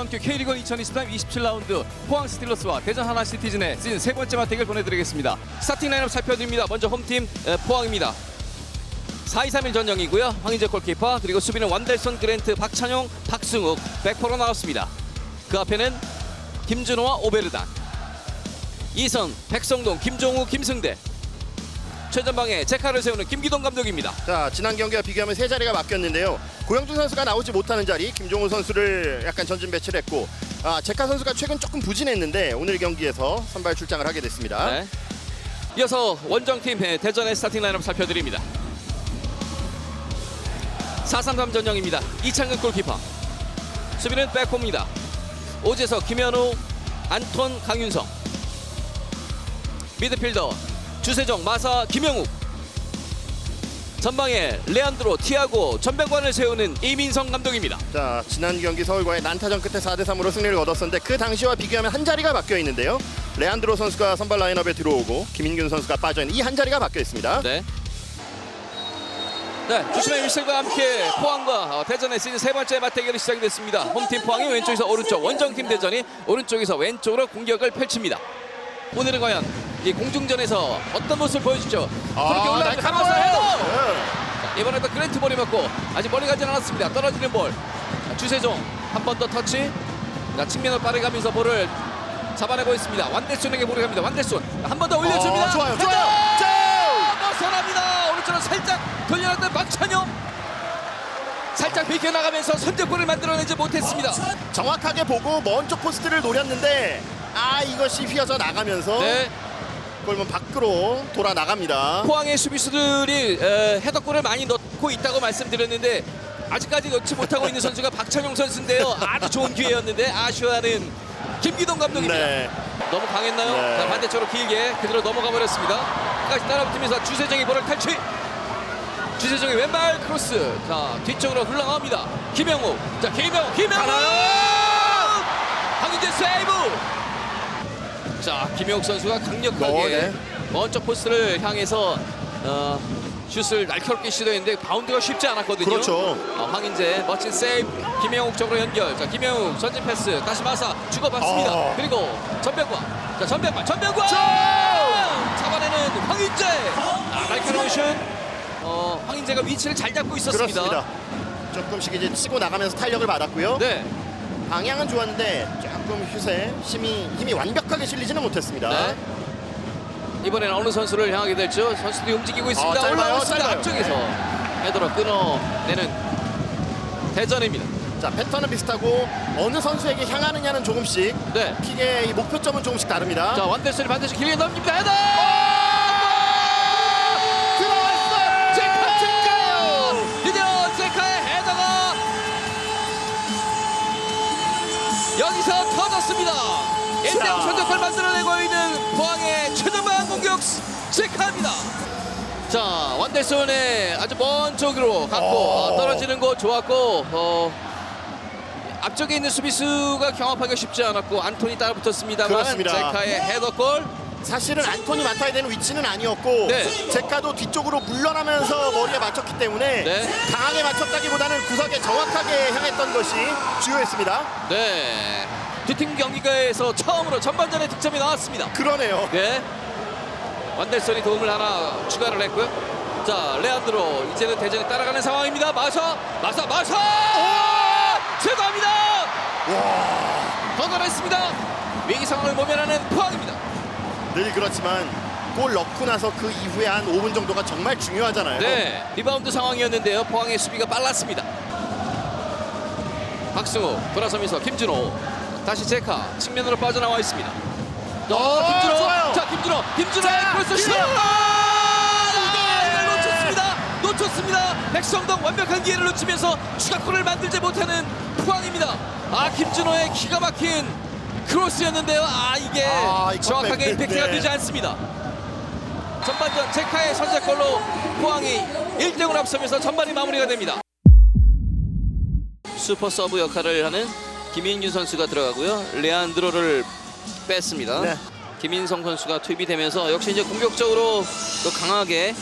남규 K리그 2023 27라운드 포항 스틸러스와 대전 하나 시티즌의 시즌 세 번째 맞대결 보내드리겠습니다. 스타팅 라인업 살펴드립니다. 먼저 홈팀 에, 포항입니다. 4-2-3-1 전형이고요. 황인재 골키퍼 그리고 수비는 완델son, 그랜트, 박찬용, 박승욱 백퍼로 나왔습니다. 그 앞에는 김준호와 오베르단 이선, 백성동, 김종우, 김승대 최전방에 제카를 세우는 김기동 감독입니다. 자 지난 경기와 비교하면 세 자리가 바뀌었는데요. 고영준 선수가 나오지 못하는 자리 김종우 선수를 약간 전진 배치를 했고 아 제카 선수가 최근 조금 부진했는데 오늘 경기에서 선발 출장을 하게 됐습니다. 네. 이어서 원정팀 의 대전의 스타팅 라인업 살펴드립니다. 4-3-3 전형입니다. 이창근 골키퍼. 수비는 백호입니다. 오재석, 김현우, 안톤, 강윤성. 미드필더 주세종, 마사, 김영욱. 전방에 레안드로, 티아고, 전병관을 세우는 이민성 감독입니다. 자 지난 경기 서울과의 난타전 끝에 4대 3으로 승리를 거뒀었는데 그 당시와 비교하면 한 자리가 바뀌어 있는데요. 레안드로 선수가 선발 라인업에 들어오고 김인균 선수가 빠져 있는 이 한 자리가 바뀌어 있습니다. 네. 네, 주심의 윌슬과 함께 포항과 어, 대전의 시즌 세 번째 맞대결이 시작이 됐습니다. 홈팀 포항이 왼쪽에서 오른쪽, 원정팀 대전이 오른쪽에서 왼쪽으로 공격을 펼칩니다. 오늘은 과연 이 공중전에서 어떤 모습을 보여주죠? 그렇게 올라가서 가면서 헤더! 자, 이번에도 그랜트 볼이 맞고 아직 멀리 가진 않았습니다. 떨어지는 볼. 자, 주세종 한 번 더 터치. 자, 측면을 빠르게 가면서 볼을 잡아내고 있습니다. 완대손에게 볼을 갑니다. 완대손 한번 더 올려줍니다. 어, 좋아요, 헤더! 좋아요. 자! 벗어납니다. 오른쪽으로 살짝 돌려놨던 박찬용. 살짝 비켜나가면서 선제골을 만들어내지 못했습니다. 정확하게 보고 먼 쪽 포스트를 노렸는데 아 이것이 휘어져 나가면서 네, 골문 밖으로 돌아 나갑니다. 포항의 수비수들이 에, 헤더골을 많이 넣고 있다고 말씀드렸는데 아직까지 넣지 못하고 있는 선수가 박찬용 선수인데요. 아주 좋은 기회였는데 아쉬워하는 김기동 감독입니다. 네. 너무 강했나요? 네. 자, 반대쪽으로 길게 그대로 넘어가 버렸습니다. 끝까지 따라붙으면서 주세정이 볼을 탈취. 주세정의 왼발 크로스. 자 뒤쪽으로 흘러갑니다. 김영욱. 자 김영욱. 김영욱. 황인재 세이브. 자 김영욱 선수가 강력하게 어, 네. 먼쪽 포스트를 향해서 어, 슛을 날카롭게 시도했는데 바운드가 쉽지 않았거든요. 그렇죠. 어, 황인재 멋진 세이브. 김영욱 쪽으로 연결. 자 김영욱 전진 패스. 다시 마사 주고받습니다. 어. 그리고 전병관. 자 전병관. 전병관. 잡아내는 황인재. 아, 날카로운 슛. 어, 황인재가 위치를 잘 잡고 있었습니다. 그렇습니다. 조금씩 이제 치고 나가면서 탄력을 받았고요. 네. 방향은 좋았는데 조금 슛에 힘이 힘이 완벽하게 실리지는 못했습니다. 네. 이번에는 어느 선수를 향하게 될죠? 선수들이 움직이고 있습니다. 어, 짧아요, 올라오고 있습니다. 짧아요. 앞쪽에서 헤더로 끊어내는 대전입니다. 자 패턴은 비슷하고 어느 선수에게 향하느냐는 조금씩 네. 킥의 이 목표점은 조금씩 다릅니다. 자 완델슨이 반드시 길게 넘깁니다. 헤더! 1대0 자. 선제골 만들어내고 있는 포항의 최전방 공격 제카입니다. 자 완델슨의 아주 먼 쪽으로 갔고 어. 어, 떨어지는 거 좋았고 어, 앞쪽에 있는 수비수가 경합하기가 쉽지 않았고 안톤이 따라붙었습니다만 그렇습니다. 제카의 헤더골 사실은 안톤이 맡아야 되는 위치는 아니었고 네. 제카도 뒤쪽으로 물러나면서 머리에 맞췄기 때문에 네. 강하게 맞췄다기보다는 구석에 정확하게 향했던 것이 주요했습니다. 네. 두팀 경기가에서 처음으로 전반전에 득점이 나왔습니다. 그러네요. 네. 완델선이 도움을 하나 추가를 했고요. 자, 레안드로 이제는 대전에 따라가는 상황입니다. 마사, 마사, 마사! 제거합니다. 걷어냈습니다. 위기 상황을 모면하는 포항입니다. 늘 그렇지만 골 넣고 나서 그 이후에 한 5분 정도가 정말 중요하잖아요. 네, 리바운드 상황이었는데요. 포항의 수비가 빨랐습니다. 박승우 돌아서면서 김준호 다시 제카 측면으로 빠져나와 있습니다. 어, 어, 김준호, 좋아요. 자 김준호, 김준호의 자, 크로스 슛! 김준호! 아, 이걸 놓쳤습니다. 놓쳤습니다. 백성동 완벽한 기회를 놓치면서 추가골을 만들지 못하는 포항입니다. 아 김준호의 기가 막힌 크로스였는데요. 아 이게 아, 이 정확하게. 임팩트가 네. 되지 않습니다. 전반전 제카의 선제골로 포항이 1대0을 앞서면서 전반이 마무리가 됩니다. 슈퍼 서브 역할을 하는 김인규 선수가 들어가고요. 레안드로를 뺐습니다. 네. 김인성 선수가 투입이 되면서 역시 이제 공격적으로 또 강하게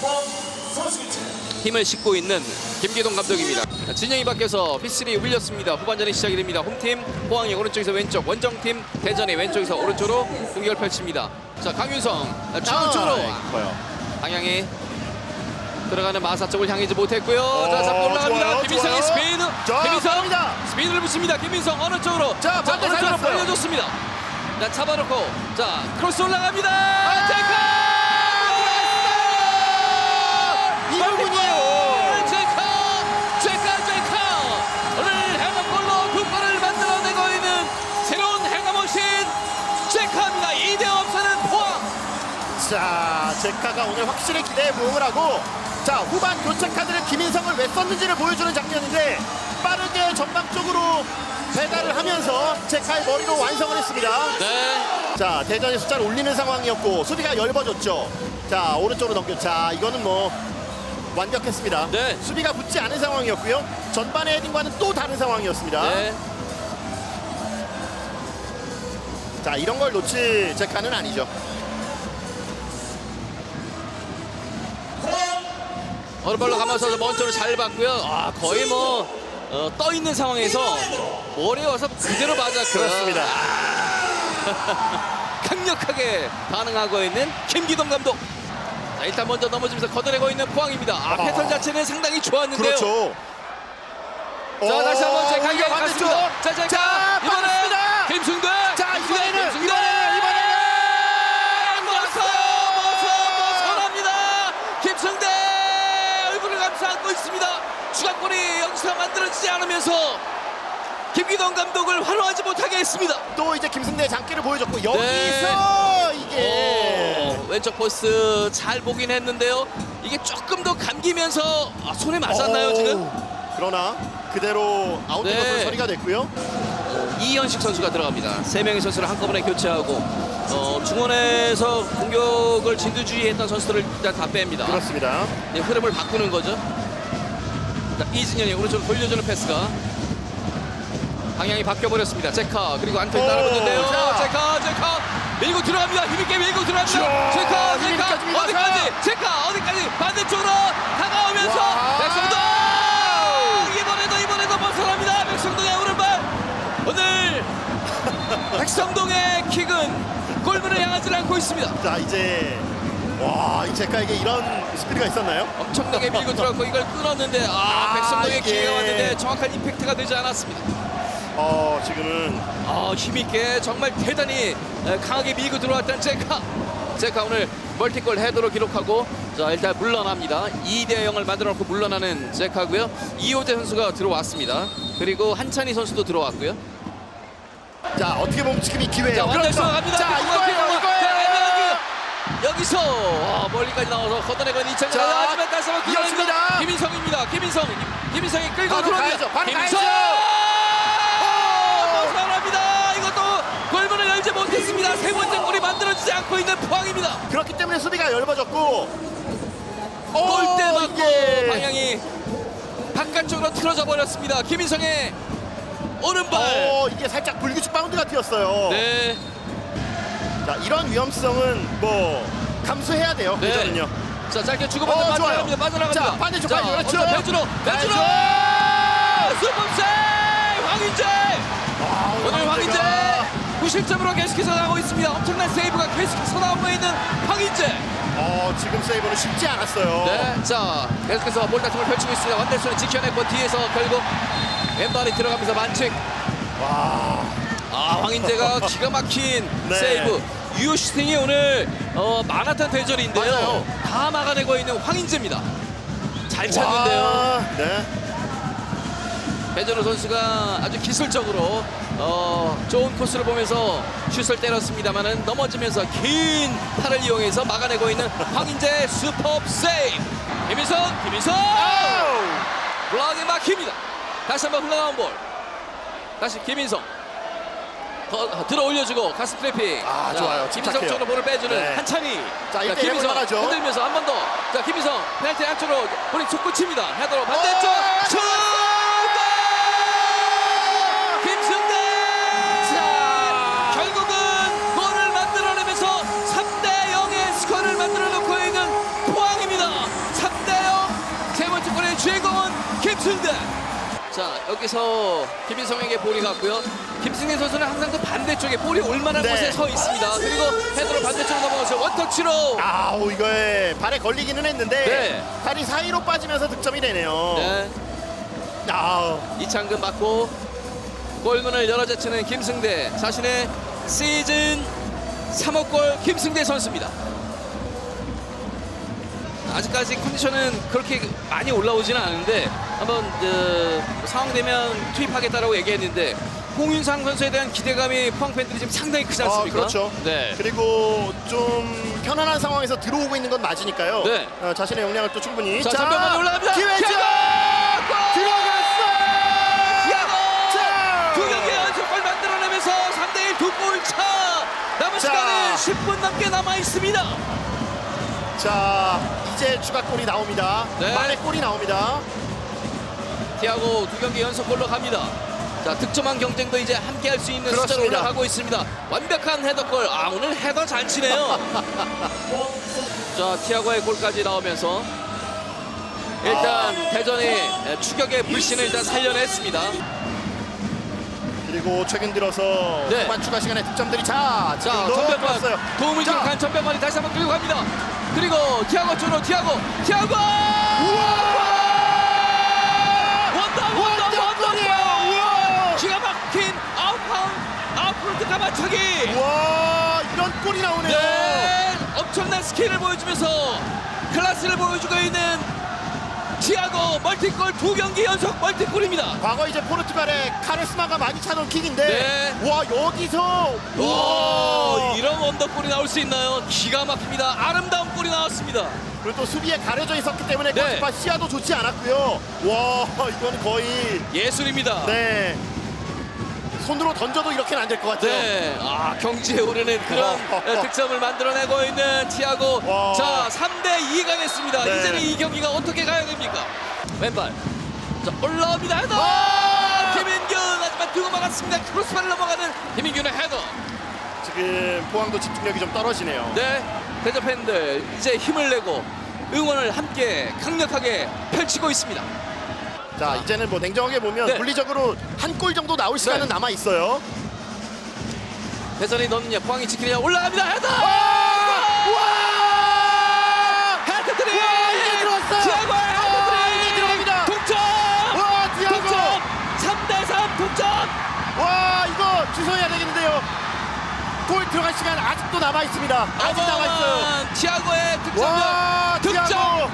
힘을 싣고 있는 김기동 감독입니다. 자, 진영이 바뀌어서 피스리 울렸습니다. 후반전이 시작이 됩니다. 홈팀 포항이 오른쪽에서 왼쪽, 원정팀 대전이 왼쪽에서 오른쪽으로 공격을 펼칩니다. 자 강윤성 자, 중앙 쪽으로 아, 커요. 방향이 들어가는 마사 쪽을 향하지 못했고요. 어, 자 잡고 올라갑니다. 좋아요, 김민성의 좋아요. 스피드. 자, 김민성 갑니다. 스피드를 붙입니다. 김민성 어느 쪽으로? 자, 반대 어느 쪽으로 살렸어요. 벌려줬습니다. 자 잡아놓고 자 크로스 올라갑니다. 아, 테이크! 이거군요. 제카 제카 제카 오늘 행운골로 두 골을 만들어내고 있는 새로운 행운머신 제카입니다 2대 없사는 포항 자, 제카가 오늘 확실히 기대에 부응을 하고 자, 후반 교체 카드를 김인성을 왜 썼는지를 보여주는 장면인데 빠르게 전방 쪽으로 배달을 하면서 제카의 머리로 완성을 했습니다. 네 자, 대전이 숫자를 올리는 상황이었고 수비가 열버졌죠. 자, 오른쪽으로 넘겨. 자, 이거는 뭐 완벽했습니다. 네. 수비가 붙지 않은 상황이었고요. 전반의 헤딩과는 또 다른 상황이었습니다. 네. 자, 이런 걸 놓칠 제카는 아니죠. 오른발로 가면서 먼저로 잘 봤고요 아 거의 뭐 어, 떠 있는 상황에서 머리에 와서 그대로 맞았고요 그렇습니다. 강력하게 반응하고 있는 김기동 감독 자 일단 먼저 넘어지면서 걷어내고 있는 포항입니다 아, 아. 패턴 자체는 상당히 좋았는데요 그렇죠. 자 다시 한번 제 오, 강경 반대쪽. 자, 자, 자, 김기동 감독을 환호하지 못하게 했습니다. 또 이제 김승대의 장기를 보여줬고 여기서 네. 이게 오, 왼쪽 포스 잘 보긴 했는데요. 이게 조금 더 감기면서 아, 손에 맞았나요 오, 지금? 그러나 그대로 아웃된 네. 것으로 처리가 됐고요. 이현식 선수가 들어갑니다. 세 명의 선수를 한꺼번에 교체하고 어, 중원에서 공격을 진두지휘했던 선수들을 일단 다 뺍니다. 그렇습니다. 네, 흐름을 바꾸는 거죠. 자, 이진현이 오른쪽 돌려주는 패스가 방향이 바뀌어 버렸습니다. 제카 그리고 안토니 오, 따라붙는데요. 자. 제카 제카 밀고 들어갑니다. 힘있게 밀고 들어갑니다. 자, 제카 힘이 제카. 어디까지? 제카 어디까지? 반대쪽으로 다가오면서 와. 백성동 이번에도 이번에도 벗어납니다. 백성동의 오른발 오늘 백성동의 킥은 골문을 향하지 않고 있습니다. 자 이제 와, 이 제카에게 이런 스피드가 있었나요? 엄청나게 밀고 들어갔고 이걸 끊었는데 아, 아, 백성동의. 기회가 왔는데 정확한 임팩트가 되지 않았습니다. 어, 지금은 아, 힘있게 정말 대단히 에, 강하게 밀고 들어왔던 제카. 제카 오늘 멀티골 헤더로 기록하고 자 일단 물러납니다. 2대 0을 만들어 놓고 물러나는 제카고요. 이호재 선수가 들어왔습니다. 그리고 한찬희 선수도 들어왔고요. 자 어떻게 보면 지금 이 기회예요. 자, 완델스 갑니다. 자 이거예요. 이거예요. 여기서 아, 멀리까지 나와서 걷어내고 이창재 자, 하지만 다시 한번 이어집니다. 김인성입니다. 김인성. 김인성이 끌고 바로 들어갑니다. 가야죠, 바로 김인성! 가야죠. 벗어납니다. 이것도 골문을 열지 못했습니다. 세 번째 골이 만들어지지 않고 있는 포항입니다. 그렇기 때문에 수비가 열버졌고 골대 오, 맞고. 방향이 바깥쪽으로 틀어져 버렸습니다. 김인성의 오른발. 어 이게 살짝 불규칙 바운드가 튀었어요. 네. 자 이런 위험성은 뭐 감수해야 돼요. 네. 대전은요. 자 짧게 주고받는 어, 빠져나갑니다. 좋아요. 빠져나갑니다. 자, 반대쪽, 반대쪽. 그렇죠. 어떤 배주로 배주로 슈퍼세 황인재 아, 오늘 황인재 90점으로 계속해서 나오고 있습니다. 엄청난 세이브가 계속해서 나오고 있는 황인재. 어 지금 세이브는 쉽지 않았어요. 네, 자 계속해서 볼다툼을 펼치고 있습니다. 완델슨은 지켜냈고 뒤에서 결국 왼발이 들어가면서 만칙. 와. 아 황인재가 기가 막힌 네. 세이브. 유효 슈팅이 오늘 어, 마나탄 대전인데요. 맞아요. 다 막아내고 있는 황인재입니다. 잘 찼는데요. 와, 네. 배전호 선수가 아주 기술적으로 어, 좋은 코스를 보면서 슛을 때렸습니다만은 넘어지면서 긴 팔을 이용해서 막아내고 있는 황인재 슈퍼 세이브. 김인성, 김인성 아우! 블락에 막힙니다. 다시 한번 흘러나온 볼. 다시 김인성. 더, 들어 올려주고 가스 트래핑. 아, 자, 좋아요. 김인성 침착해요. 쪽으로 볼을 빼주는 네. 한찬희. 자, 이때 하죠. 흔들면서 한 번 더. 자, 김인성 페널티 안쪽으로 볼이 솟구 칩니다. 헤더로 반대쪽 어, 슛! 자 여기서 김인성에게 볼이 갔고요. 김승희 선수는 항상 그 반대쪽에 볼이 올 만한 네. 곳에 서 있습니다. 그리고 헤드로 반대쪽으로 넘어가서 원터치로 아우 이거에 발에 걸리기는 했는데 네. 발이 사이로 빠지면서 득점이 되네요. 네, 아우 이창근 맞고 골문을 열어제치는 김승대 자신의 시즌 3호 골 김승대 선수입니다. 아직까지 컨디션은 그렇게 많이 올라오지는 않은데 한번 어, 상황 되면 투입하겠다라고 얘기했는데 홍윤상 선수에 대한 기대감이 포항 팬들이 지금 상당히 크지 아, 않습니까? 그렇죠. 네. 그리고 좀 편안한 상황에서 들어오고 있는 건 맞으니까요. 네. 어, 자신의 역량을 또 충분히. 자, 전면만 올라갑니다. 기회죠. 들어갔어. 두 경기 연속골 만들어내면서 3대 1 두골 차. 남은 자. 시간은 10분 넘게 남아 있습니다. 자, 이제 추가 골이 나옵니다. 네. 만의 골이 나옵니다. 티아고 두 경기 연속골로 갑니다. 자 득점한 경쟁도 이제 함께 할 수 있는 숫자로 그렇습니다. 올라가고 있습니다. 완벽한 헤더골. 아 오늘 헤더 잘 치네요. 자 티아고의 골까지 나오면서 일단 아. 대전이 추격의 불신을 일단 살려냈습니다. 그리고 최근 들어서 네. 후반 추가 시간에 득점들이 자, 자 들어왔어요. 도움을 자. 기록한 전병관이 다시 한번 끌고 갑니다. 그리고 티아고 쪽으로 티아고 티아고 원더 아웃프론트 가마차기 와, 이런 골이 나오네요. 네 엄청난 스킬을 보여주면서 클래스를 보여주고 있는 티아고 멀티골 두 경기 연속 멀티골입니다 과거 이제 포르투갈의 카리스마가 많이 차던 킥인데 네. 와 여기서 와와 이런 원더골이 나올 수 있나요? 기가 막힙니다 아름다운 골이 나왔습니다 그리고 또 수비에 가려져 있었기 때문에 네. 골키퍼 시야도 좋지 않았고요 와 이건 거의 예술입니다 네 손으로 던져도 이렇게는 안 될 것 같아요 네, 아 경지에 오르는 그런 네, 득점을 만들어내고 있는 티아고. 와. 자, 3대 2가 됐습니다. 네. 이제는 이 경기가 어떻게 가야 됩니까? 왼발. 자, 올라옵니다. 헤더. 와. 김민균 하지만 두고 막았습니다. 크로스바를 넘어가는 김민균의 헤더. 지금 포항도 집중력이 좀 떨어지네요 네, 대전 팬들 이제 힘을 내고 응원을 함께 강력하게 펼치고 있습니다. 자 이제는 뭐 냉정하게 보면 네. 물리적으로 한 골 정도 나올 시간은 네. 남아 있어요 대전이 넣느냐, 포항이 지키느냐 올라갑니다. 헤더. 와 헤드트릭! 와, 이게 들어왔어요. 와, 헤드트릭! 이게 들어갑니다. 동점! 와 디아고 동점! 3대3 동점! 와 이거 주소해야 되겠는데요 골 들어갈 시간 아직도 남아 있습니다 아직 남아 있어요 어마어마한 티아고의 득점력 와 득점! 디아고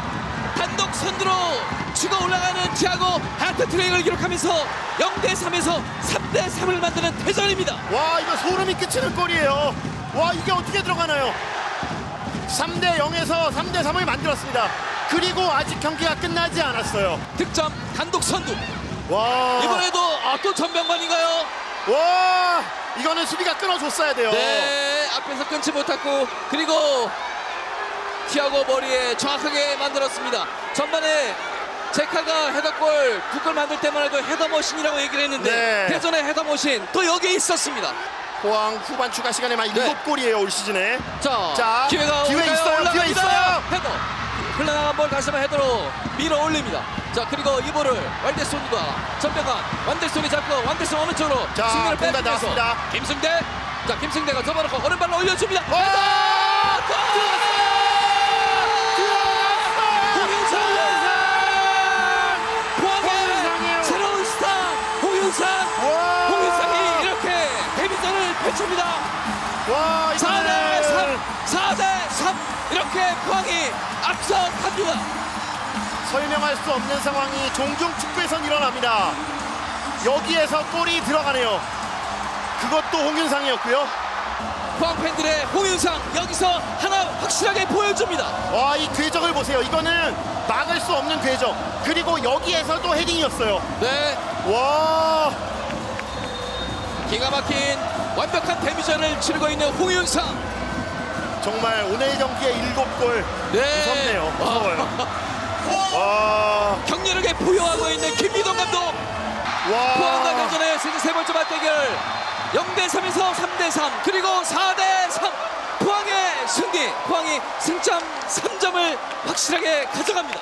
단독 선두로 치고 올라가는 티아고 헤드트릭을 기록하면서 0대3에서 3대3을 만드는 대전입니다. 와 이거 소름이 끼치는 골이에요 와 이게 어떻게 들어가나요 3대 0에서 3대 3을 만들었습니다 그리고 아직 경기가 끝나지 않았어요 득점 단독 선두. 와 이번에도 아, 또 전병관인가요? 와 이거는 수비가 끊어줬어야 돼요 네, 앞에서 끊지 못했고 그리고 티아고 머리에 정확하게 만들었습니다. 전반에 제카가 헤더골 두 골 만들 때만 해도 헤더 머신이라고 얘기를 했는데 네. 대전의 헤더 머신 또 여기에 있었습니다. 포항 후반 추가 시간에만 네. 7골이에요 올 시즌에 자, 자, 기회가 기회 올까요? 있어요. 기회 있어요. 헤더 흘러나간 볼 다시 한번 헤더로 밀어 올립니다. 자 그리고 이 볼을 완델손과 전병관 완델손이 잡고 완델손 오른쪽으로 자, 승리를 공간 빼면서 나왔습니다. 김승대 자 김승대가 접어놓고 오른발로 올려줍니다. 와! 헤더! 와 4대 3, 이거는 4대 3 이렇게 포항이 앞서 갑니다. 설명할 수 없는 상황이 종종 축구에선 일어납니다. 여기에서 골이 들어가네요. 그것도 홍윤상이었고요. 포항 팬들의 홍윤상 여기서 하나 확실하게 보여줍니다. 와 이 궤적을 보세요. 이거는 막을 수 없는 궤적. 그리고 여기에서도 헤딩이었어요. 네, 와 기가 막힌 완벽한 데뷔전을 치르고 있는 홍윤상. 정말 오늘 경기에 일곱 골 네, 무섭네요. 와, 무서워요. 와, 격렬하게 부여하고 있는 김미동 감독. 포항과 와. 대전의 세계 세 번째 맞대결. 0대 3에서 3대 3 그리고 4대 3 포항의 승리 포항이 승점 3점을 확실하게 가져갑니다.